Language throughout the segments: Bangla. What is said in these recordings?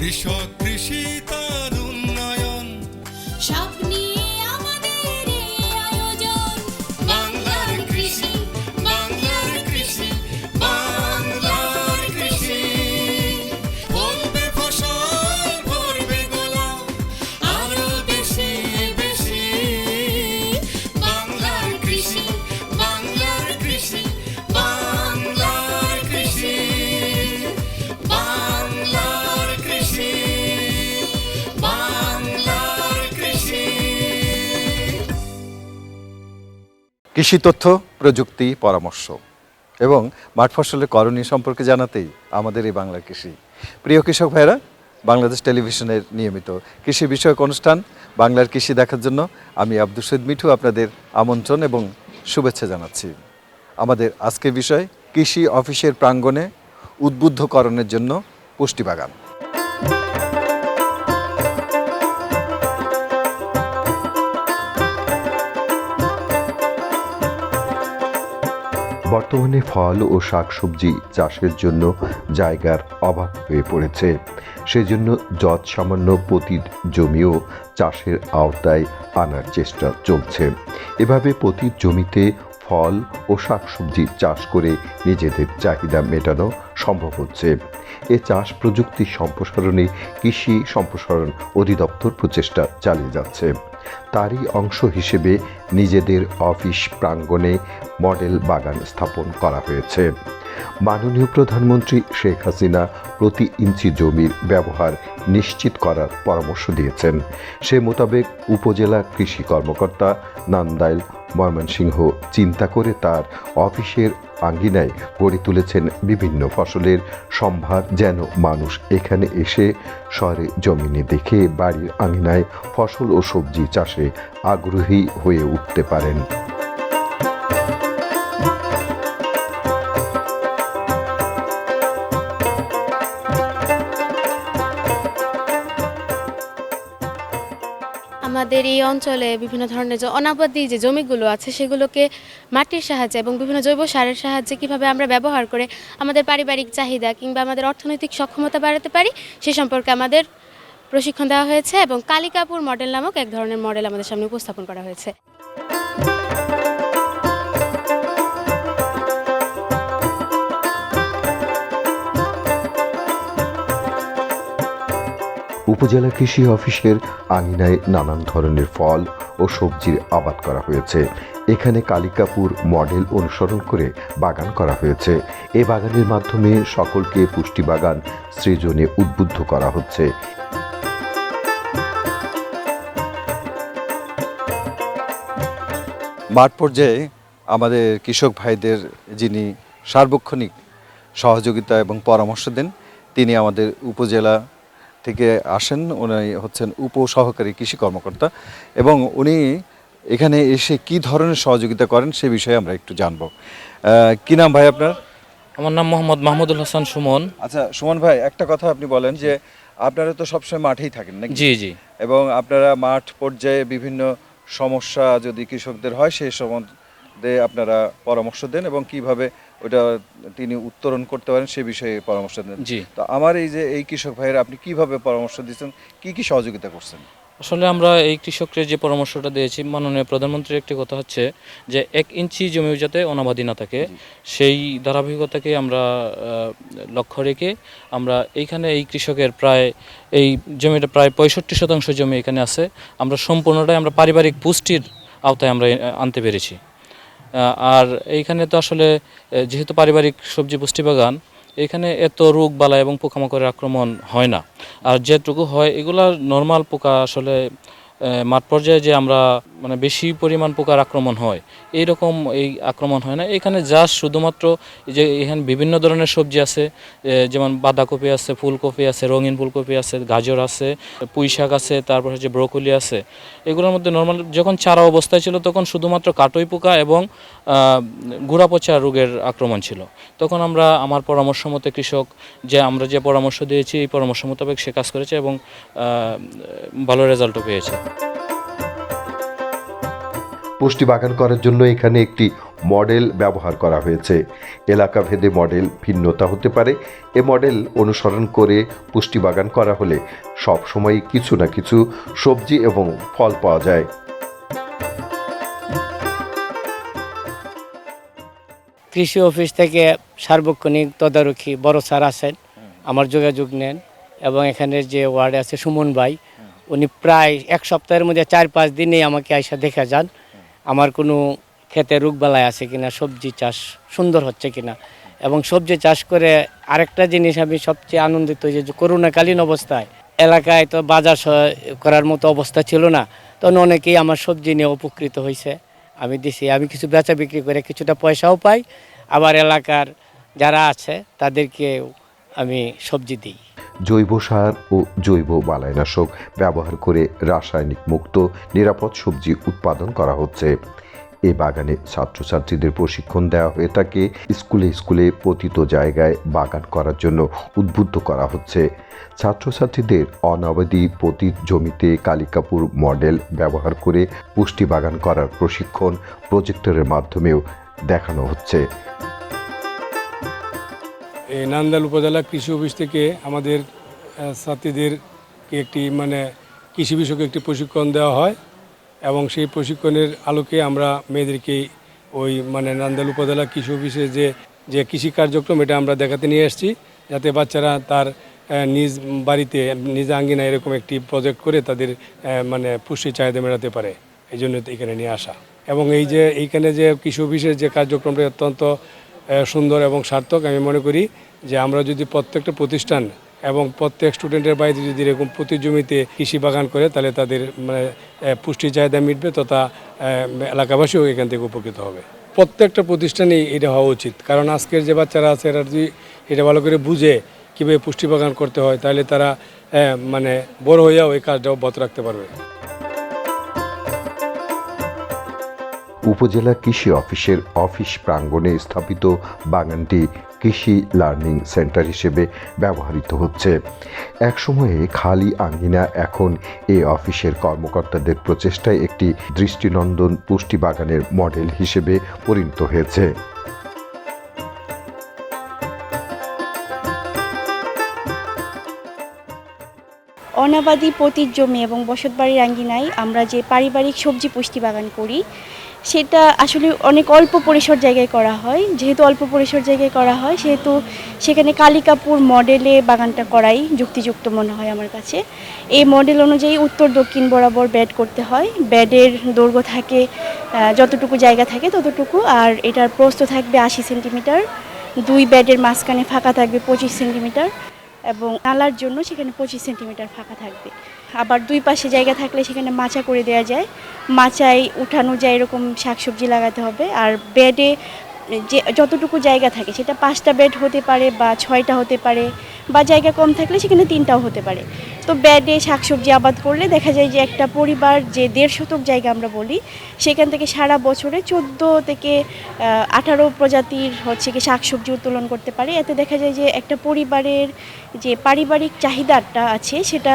কৃষক কৃষি তার কৃষি তথ্য, প্রযুক্তি, পরামর্শ এবং মাঠ ফসলের করণীয় সম্পর্কে জানাতেই আমাদের এই বাংলা কৃষি। প্রিয় কৃষক ভাইরা বাংলাদেশ টেলিভিশনের নিয়মিত কৃষি বিষয়ক অনুষ্ঠান, বাংলার কৃষি দেখার জন্য আমি আব্দুল সৈদ মিঠু আপনাদের আমন্ত্রণ এবং শুভেচ্ছা জানাচ্ছি। আমাদের আজকের বিষয়, কৃষি অফিসের প্রাঙ্গণে উদ্বুদ্ধকরণের জন্য পুষ্টি বাগান বর্তমানে ফল ও শাকসবজি চাষের জন্য জায়গার অভাব হয়ে পড়েছে। সেজন্য যৎ সামান্য পতিত জমিও চাষের আওতায় আনার চেষ্টা চলছে। এভাবে পতিত জমিতে ফল ও শাকসবজি চাষ করে নিজেদের চাহিদা মেটানো সম্ভব হচ্ছে। এ চাষ প্রযুক্তি সম্প্রসারণে কৃষি সম্প্রসারণ অধিদপ্তর প্রচেষ্টা চালিয়ে যাচ্ছে। তারই অংশ হিসেবে নিজেদের অফিস প্রাঙ্গণে মডেল বাগান স্থাপন করা হয়েছে। মাননীয় প্রধানমন্ত্রী শেখ হাসিনা প্রতি ইঞ্চি জমির ব্যবহার নিশ্চিত করার পরামর্শ দিয়েছেন। সে মোতাবেক উপজেলা কৃষি কর্মকর্তা নান্দাইল ময়মনসিংহ চিন্তা করে তার অফিসের আঙ্গিনায় গড়ে তুলেছেন বিভিন্ন ফসলের সম্ভার যেন মানুষ এখানে এসে শহরে জমিনে দেখে বাড়ির আঙ্গিনায় ফসল ও সবজি চাষে আগ্রহী হয়ে উঠতে পারেন। আমাদের এই অঞ্চলে বিভিন্ন ধরনের যে অনাবাদি যে জমিগুলো আছে, সেগুলোকে মাটির সাহায্যে এবং বিভিন্ন জৈব সারের সাহায্যে কীভাবে আমরা ব্যবহার করে আমাদের পারিবারিক চাহিদা কিংবা আমাদের অর্থনৈতিক সক্ষমতা বাড়াতে পারি, সে সম্পর্কে আমাদের প্রশিক্ষণ দেওয়া হয়েছে এবং কালিকাপুর মডেল নামক এক ধরনের মডেল আমাদের সামনে উপস্থাপন করা হয়েছে। উপজেলা কৃষি অফিসের আঙিনায় নানান ধরনের ফল ও সবজির আবাদ করা হয়েছে। এখানে কালিকাপুর মডেল অনুসরণ করে বাগান করা হয়েছে। এ বাগানের মাধ্যমে সকলকে পুষ্টি বাগান সৃজনে উদ্বুদ্ধ করা হচ্ছে। মাঠ পর্যায়ে আমাদের কৃষক ভাইদের যিনি সার্বক্ষণিক সহযোগিতা এবং পরামর্শ দেন, তিনি আমাদের উপজেলা থেকে আসেন উনি হচ্ছেন উপসহকারী কৃষি কর্মকর্তা এবং উনি এখানে এসে কি ধরনের সহযোগিতা করেন সে বিষয়ে আমরা একটু জানব। কি নাম ভাই আপনার? আমার নাম মোহাম্মদ মাহমুদুল হাসান সুমন। আচ্ছা সুমন ভাই একটা কথা আপনি বলেন যে আপনারা তো সবসময় মাঠেই থাকেন নাকি? জি জি। এবং আপনারা মাঠ পর্যায়ে বিভিন্ন সমস্যা যদি কৃষকদের হয় সেই সম্বন্ধে আপনারা পরামর্শ দেন এবং কীভাবে ওটা তিনি উত্তরণ করতে পারেন সে বিষয়ে পরামর্শ দেন। জি। তো আমার এই যে এই কৃষক ভাইয়েরা আপনি কীভাবে পরামর্শ দিচ্ছেন? কি কি সহযোগিতা করছেন? আসলে আমরা এই কৃষককে যে পরামর্শটা দিয়েছি মাননীয় প্রধানমন্ত্রীর একটি কথা হচ্ছে যে এক ইঞ্চি জমি যাতে অনাবাদী না থাকে সেই ধারাবাহিকতাকে আমরা লক্ষ্য রেখে আমরা এইখানে এই কৃষকের প্রায় এই জমিটা প্রায় পঁয়ষট্টি শতাংশ জমি এখানে আছে। আমরা সম্পূর্ণটাই আমরা পারিবারিক পুষ্টির আওতায় আমরা আনতে পেরেছি। আর এইখানে তো আসলে যেহেতু পারিবারিক সবজি পুষ্টি বাগান, এখানে এত রোগ বালা এবং পোকামাকড়ের আক্রমণ হয় না। আর যেটুকু হয় এগুলা নর্মাল পোকা আসলে মাঠ পর্যায়ে যে আমরা মানে বেশি পরিমাণ পোকার আক্রমণ হয়। এই রকম এই আক্রমণ হয় না। এখানে জাস্ট শুধুমাত্র যে এখানে বিভিন্ন ধরনের সবজি আছে যেমন বাঁধাকপি আছে, ফুলকপি আছে, রঙিন ফুলকপি আছে, গাজর আছে, পুঁই শাক আছে, তারপর হচ্ছে ব্রোকলি আছে। এগুলোর মধ্যে নর্মাল যখন চারা অবস্থায় ছিল তখন শুধুমাত্র কাটই পোকা এবং গুড়া পচা রোগের আক্রমণ ছিল। তখন আমরা আমার পরামর্শ মতে কৃষক যে আমরা যে পরামর্শ দিয়েছি, এই পরামর্শ মোতাবেক সে কাজ করেছে এবং ভালো রেজাল্টও পেয়েছে। পুষ্টি বাগান করার জন্য এখানে একটি মডেল ব্যবহার করা হয়েছে। এলাকা ভেদে মডেল ভিন্নতা হতে পারে। এ মডেল অনুসরণ করে পুষ্টি বাগান করা হলে সব সময় কিছু না কিছু সবজি এবং ফল পাওয়া যায়। কৃষি অফিস থেকে সার্বক্ষণিক তদারকি বড় স্যার আছেন, আমার যোগাযোগ নেন এবং এখানের যে ওয়ার্ডে আছে সুমন ভাই, উনি প্রায় এক সপ্তাহের মধ্যে চার পাঁচ দিনেই আমাকে আইসা দেখা যান। আমার কোনো ক্ষেতে রোগবালাই আছে কিনা, সবজি চাষ সুন্দর হচ্ছে কিনা। এবং সবজি চাষ করে আরেকটা জিনিস আমি সবচেয়ে আনন্দিত যে করোনাকালীন অবস্থায় এলাকায় তো বাজার করার মতো অবস্থা ছিল না। তখন অনেকেই আমার সবজি নিয়ে উপকৃত হয়েছে আমি দিছি, আমি কিছু বেচা বিক্রি করে কিছুটা পয়সাও পাই। আবার এলাকার যারা আছে তাদেরকেও আমি সবজি দিই। জৈব সার ও জৈব বালাইনাশক ব্যবহার করে রাসায়নিক মুক্ত, নিরাপদ সবজি উৎপাদন করা হচ্ছে। এ বাগানে ছাত্রছাত্রীদের প্রশিক্ষণ দেওয়া হয়ে থাকে। স্কুলে স্কুলে পতিত জায়গায় বাগান করার জন্য উদ্বুদ্ধ করা হচ্ছে। ছাত্রছাত্রীদের অনাবাদী পতিত জমিতে কালিকাপুর মডেল ব্যবহার করে পুষ্টি বাগান করার প্রশিক্ষণ প্রজেক্টরের মাধ্যমেও দেখানো হচ্ছে। এই নান্দাল উপজেলা কৃষি অফিস থেকে আমাদের ছাত্রীদেরকে একটি মানে কৃষি বিষয়ক একটি প্রশিক্ষণ দেওয়া হয় এবং সেই প্রশিক্ষণের আলোকে আমরা মেয়েদেরকে ওই মানে নান্দাল উপজেলা কৃষি অফিসে যে যে কৃষি কার্যক্রম, এটা আমরা দেখাতে নিয়ে আসছি যাতে বাচ্চারা তার নিজ বাড়িতে নিজ আঙ্গিনা এরকম একটি প্রজেক্ট করে তাদের মানে পুষ্টি চাহিদা মেটাতে পারে। এই জন্য এখানে নিয়ে আসা। এবং এই যে, এইখানে যে কৃষি অফিসের যে কার্যক্রমটা অত্যন্ত সুন্দর এবং সার্থক, আমি মনে করি যে আমরা যদি প্রত্যেকটা প্রতিষ্ঠান এবং প্রত্যেক স্টুডেন্টের বাড়িতে যদি এরকম প্রতি জমিতে কৃষি বাগান করে, তাহলে তাদের মানে পুষ্টি চাহিদা মিটবে তথা এলাকাবাসীও এখান থেকে উপকৃত হবে। প্রত্যেকটা প্রতিষ্ঠানেই এটা হওয়া উচিত। কারণ আজকের যে বাচ্চারা আছে, এরা যদি এটা ভালো করে বুঝে কীভাবে পুষ্টি বাগান করতে হয়, তাহলে তারা মানে বড় হইয়াও এই কাজটা অব্যাহত রাখতে পারবে। উপজেলা কৃষি অফিসের অফিস প্রাঙ্গণে স্থাপিত বাগানটি কৃষি লার্নিং সেন্টার হিসেবে ব্যবহৃত হচ্ছে। একসময়ে খালি আঙ্গিনা এখন এই অফিসের কর্মকর্তাদের প্রচেষ্টায় একটি দৃষ্টিনন্দন পুষ্টি বাগানের মডেল হিসেবে পরিণত হয়েছে। অনাবাদী পতির জমি এবং বসতবাড়ির আঙ্গিনায় আমরা যে পারিবারিক সবজি পুষ্টি বাগান করি সেটা আসলে অনেক অল্প পরিসর জায়গায় করা হয়। যেহেতু অল্প পরিসর জায়গায় করা হয়, সেহেতু সেখানে কালিকাপুর মডেলে বাগানটা করাই যুক্তিযুক্ত মনে হয় আমার কাছে। এই মডেল অনুযায়ী উত্তর দক্ষিণ বরাবর ব্যাড করতে হয়। ব্যাডের দৈর্ঘ্য থাকে যতটুকু জায়গা থাকে ততটুকু, আর এটার প্রস্থ থাকবে আশি সেন্টিমিটার। দুই ব্যাডের মাঝখানে ফাঁকা থাকবে পঁচিশ সেন্টিমিটার এবং নালার জন্য সেখানে পঁচিশ সেন্টিমিটার ফাঁকা থাকবে। আবার দুই পাশে জায়গা থাকলে সেখানে মাচা করে দেওয়া যায়। মাচায় উঠানো যায় এরকম শাকসবজি লাগাতে হবে। আর বেডে যে, যতটুকু জায়গা থাকে, সেটা পাঁচটা বেড হতে পারে বা ছয়টা হতে পারে বা জায়গা কম থাকলে সেখানে তিনটাও হতে পারে। তো বেডে শাকসবজি আবাদ করলে দেখা যায় যে একটা পরিবার যে দেড় শতক জায়গা আমরা বলি, সেখান থেকে সারা বছরে চোদ্দ থেকে আঠারো প্রজাতির হচ্ছে কি শাকসবজি উত্তোলন করতে পারে। এতে দেখা যায় যে একটা পরিবারের যে পারিবারিক চাহিদাটা আছে, সেটা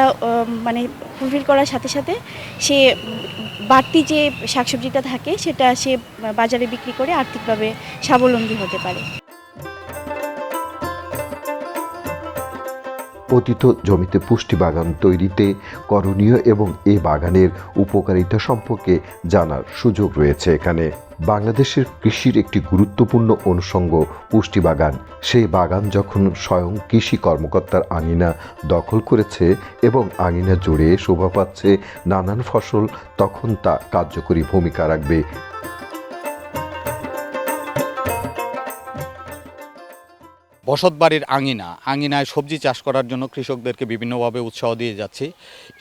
মানে ফুলফিল করার সাথে সাথে সে বাড়তি যে শাকসবজিটা থাকে, সেটা সে বাজারে বিক্রি করে আর্থিকভাবে স্বাবলম্বী হতে পারে। পতিত জমিতে পুষ্টি বাগান তৈরিতে করণীয় এবং এ বাগানের উপকারিতা সম্পর্কে জানার সুযোগ রয়েছে এখানে। বাংলাদেশের কৃষির একটি গুরুত্বপূর্ণ অনুষঙ্গ পুষ্টি বাগান। সেই বাগান যখন স্বয়ং কৃষি কর্মকর্তার আঙিনা দখল করেছে এবং আঙিনা জুড়ে শোভা পাচ্ছে নানান ফসল, তখন তা কার্যকরী ভূমিকা রাখবে। বসতবাড়ির আঙিনা, আঙিনায় সবজি চাষ করার জন্য কৃষকদেরকে বিভিন্নভাবে উৎসাহ দিয়ে যাচ্ছি।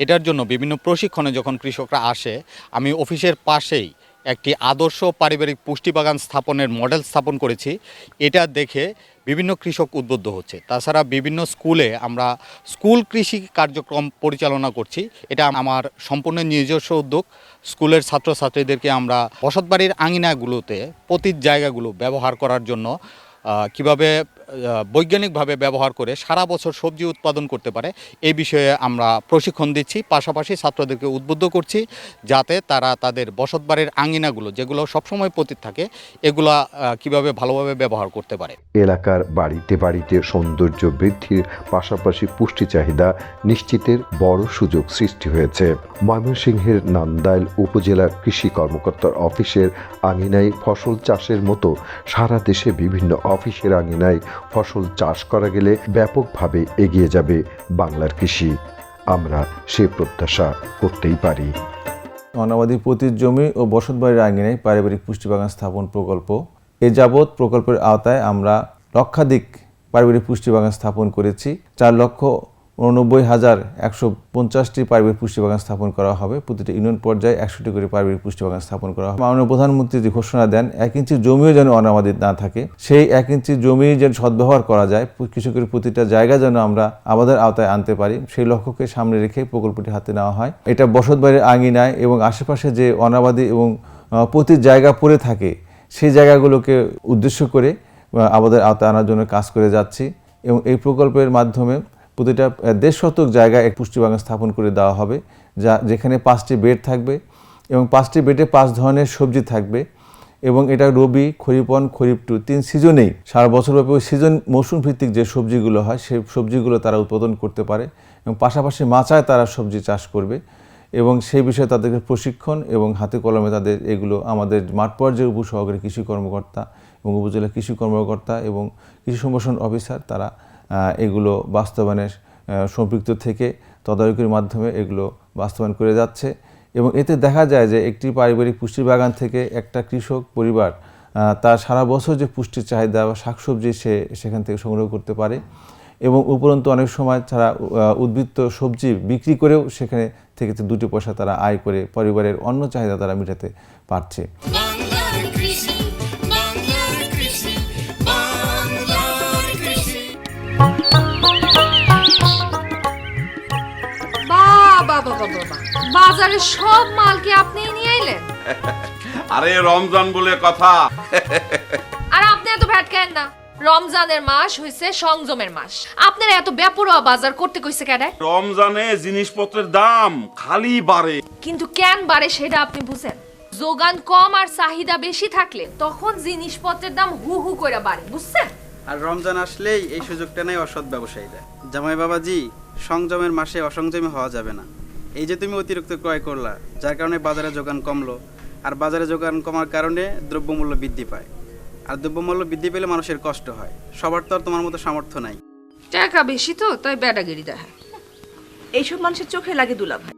এটার জন্য বিভিন্ন প্রশিক্ষণে যখন কৃষকরা আসে, আমি অফিসের পাশেই একটি আদর্শ পারিবারিক পুষ্টি বাগান স্থাপনের মডেল স্থাপন করেছি। এটা দেখে বিভিন্ন কৃষক উদ্বুদ্ধ হচ্ছে। তাছাড়া বিভিন্ন স্কুলে আমরা স্কুল কৃষি কার্যক্রম পরিচালনা করছি। এটা আমার সম্পূর্ণ নিজস্ব উদ্যোগ। স্কুলের ছাত্রছাত্রীদেরকে আমরা বসতবাড়ির আঙিনাগুলোতে পতির জায়গাগুলো ব্যবহার করার জন্য কীভাবে বৈজ্ঞানিকভাবে ব্যবহার করে সারা বছর সবজি উৎপাদন করতে পারে। এই বিষয়ে আমরা প্রশিক্ষণ দিচ্ছি, পাশাপাশি ছাত্রদেরকে উদ্বুদ্ধ করছি যাতে তারা তাদের বসতবাড়ির আঙিনাগুলো, যেগুলো সবসময় পতিত থাকে, এগুলা কীভাবে ভালোভাবে ব্যবহার করতে পারে। এলাকার বাড়িতে বাড়িতে সৌন্দর্য বৃদ্ধির পাশাপাশি পুষ্টি চাহিদা নিশ্চিতের বড় সুযোগ সৃষ্টি হয়েছে। ময়মনসিংহের নান্দাইল উপজেলা কৃষি কর্মকর্তার অফিসের আঙিনায় ফসল চাষের মতো সারা দেশে বিভিন্ন অফিসের আঙিনায় ফসল চাষ করা গেলে ব্যাপকভাবে এগিয়ে যাবে বাংলার কৃষি। আমরা সে প্রত্যাশা করতেই পারি। অনাবাদী পতির জমি ও বসতবাড়ির আঙ্গিনায় পারিবারিক পুষ্টি বাগান স্থাপন প্রকল্প। এ যাবৎ প্রকল্পের আওতায় আমরা লক্ষাধিক পারিবারিক পুষ্টি বাগান স্থাপন করেছি। চার লক্ষ উননব্বই হাজার একশো পঞ্চাশটি পারিবারিক পুষ্টি বাগান স্থাপন করা হবে। প্রতিটি ইউনিয়ন পর্যায়ে একশোটি করে পারিবারিক পুষ্টি বাগান স্থাপন করা হবে। মাননীয় প্রধানমন্ত্রী যে ঘোষণা দেন, এক ইঞ্চি জমিও যেন অনাবাদিত না থাকে, সেই এক ইঞ্চি জমি যেন সদ্ব্যবহার করা যায়, কৃষকের প্রতিটা জায়গা যেন আমরা আবাদের আওতায় আনতে পারি, সেই লক্ষ্যকে সামনে রেখে প্রকল্পটি হাতে নেওয়া হয়। এটা বসতবাড়ির আঙিনায় এবং আশেপাশে যে অনাবাদি এবং প্রতি জায়গা পড়ে থাকে, সেই জায়গাগুলোকে উদ্দেশ্য করে আমাদের আওতায় আনার জন্য কাজ করে যাচ্ছি এবং এই প্রকল্পের মাধ্যমে প্রতিটা দেড় শতক জায়গায় এক পুষ্টি বাগান স্থাপন করে দেওয়া হবে, যা, যেখানে পাঁচটি বেড থাকবে এবং পাঁচটি বেডে পাঁচ ধরনের সবজি থাকবে এবং এটা রবি খরিপন খরিফ টু তিন সিজনেই। সারা বছরব্যাপী ওই সিজন মৌসুম ভিত্তিক যে সবজিগুলো হয়, সেই সবজিগুলো তারা উৎপাদন করতে পারে এবং পাশাপাশি মাচায় তারা সবজি চাষ করবে এবং সেই বিষয়ে তাদেরকে প্রশিক্ষণ এবং হাতে কলমে তাদের এগুলো আমাদের মাঠ পর্যায়ে উপসহকারী কৃষি কর্মকর্তা এবং উপজেলা কৃষি কর্মকর্তা এবং কৃষি সম্প্রসারণ অফিসার তারা এগুলো বাস্তবায়নের সম্পৃক্ত থেকে তদারকির মাধ্যমে এগুলো বাস্তবায়ন করে যাচ্ছে এবং এতে দেখা যায় যে একটি পারিবারিক পুষ্টি বাগান থেকে একটা কৃষক পরিবার তার সারা বছর যে পুষ্টির চাহিদা বা শাকসবজি সে সেখান থেকে সংগ্রহ করতে পারে এবং উপরন্তু অনেক সময় তারা উদ্বৃত্ত সবজি বিক্রি করেও সেখানে থেকে দুটি পয়সা তারা আয় করে পরিবারের অন্য চাহিদা তারা মেটাতে পারছে। বাজারে সব মাল কি আপনিই নিয়ে আইলেন আরে রমজান বলে কথা। আর আপনি এত ভ্যাট কেন না? রমজানের মাস হইছে সংযমের মাস। আপনার এত বেপরোয়া বাজার করতে কইছে কেডায় রমজানে জিনিসপত্রের দাম খালি বাড়ে। কিন্তু কেন বাড়ে সেটা আপনি বুঝেন? যোগান কম আর চাহিদা বেশি থাকলে তখন জিনিসপত্রের দাম হু হু করে বাড়ে বুঝছেন? আর রমজান আসলেই এই সুযোগটা নেই অসৎ ব্যবসায়ীরা। জামাই বাবাজি সংযমের মাসে অসংযমী হওয়া যাবে না। এই যে তুমি অতিরিক্ত ক্রয় করলা যার কারণে বাজারে যোগান কমলো আর বাজারে যোগান কমার কারণে দ্রব্যমূল্য বৃদ্ধি পায়। আর দ্রব্যমূল্য বৃদ্ধি পেলে মানুষের কষ্ট হয়। সবার তো আর তোমার মতো সামর্থ্য নাই। টাকা বেশি তো তাই বেডাগিরি দেখা এইসব মানুষের চোখে লাগে দুলা ভাই।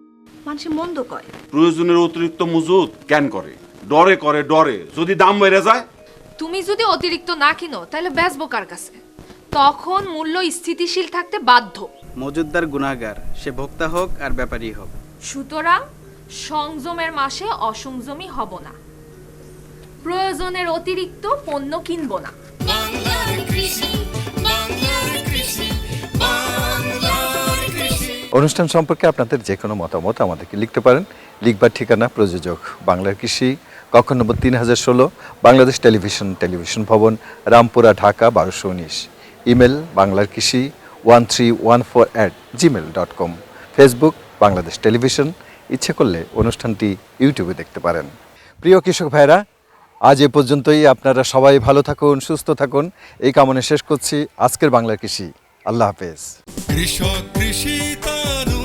মানুষের মন্দ কয়। প্রয়োজনের অতিরিক্ত মজুদ কেন করে? ডরে করে ডরে। যদি দাম বেড়ে যায়? তুমি যদি অতিরিক্ত না কিনো তাহলে বেচবো কার কাছে? তখন মূল্য স্থিতিশীল থাকতে বাধ্য। মজুদদার গুণাগার সে ভোক্তা হোক আর ব্যাপারী হোক। সুতরাং সংযমের মাসে অসংযমী হব না। প্রয়োজনের অতিরিক্ত পণ্য কিনবো না। বাংলার কৃষি বাংলার কৃষি বাংলার কৃষি। অনুষ্ঠান সম্পর্কে আপনাদের যে কোনো মতামত আমাদেরকে লিখতে পারেন। লিখবার ঠিকানা প্রযোজক বাংলার কৃষি কক্ষ নম্বর তিন হাজার ষোলো বাংলাদেশ টেলিভিশন টেলিভিশন ভবন রামপুরা ঢাকা বারোশো উনিশ। ইমেল বাংলার কৃষি one three one four at gmail dot com facebook Bangladesh television ইচ্ছে করলে অনুষ্ঠানটি ইউটিউবে দেখতে পারেন। প্রিয় কৃষক ভাইরা, আজ এ পর্যন্তই। আপনারা সবাই ভালো থাকুন, সুস্থ থাকুন। এই কামনে শেষ করছি। আজকের বাংলা কৃষি। আল্লাহ হাফেজ। কৃষক কৃষি তার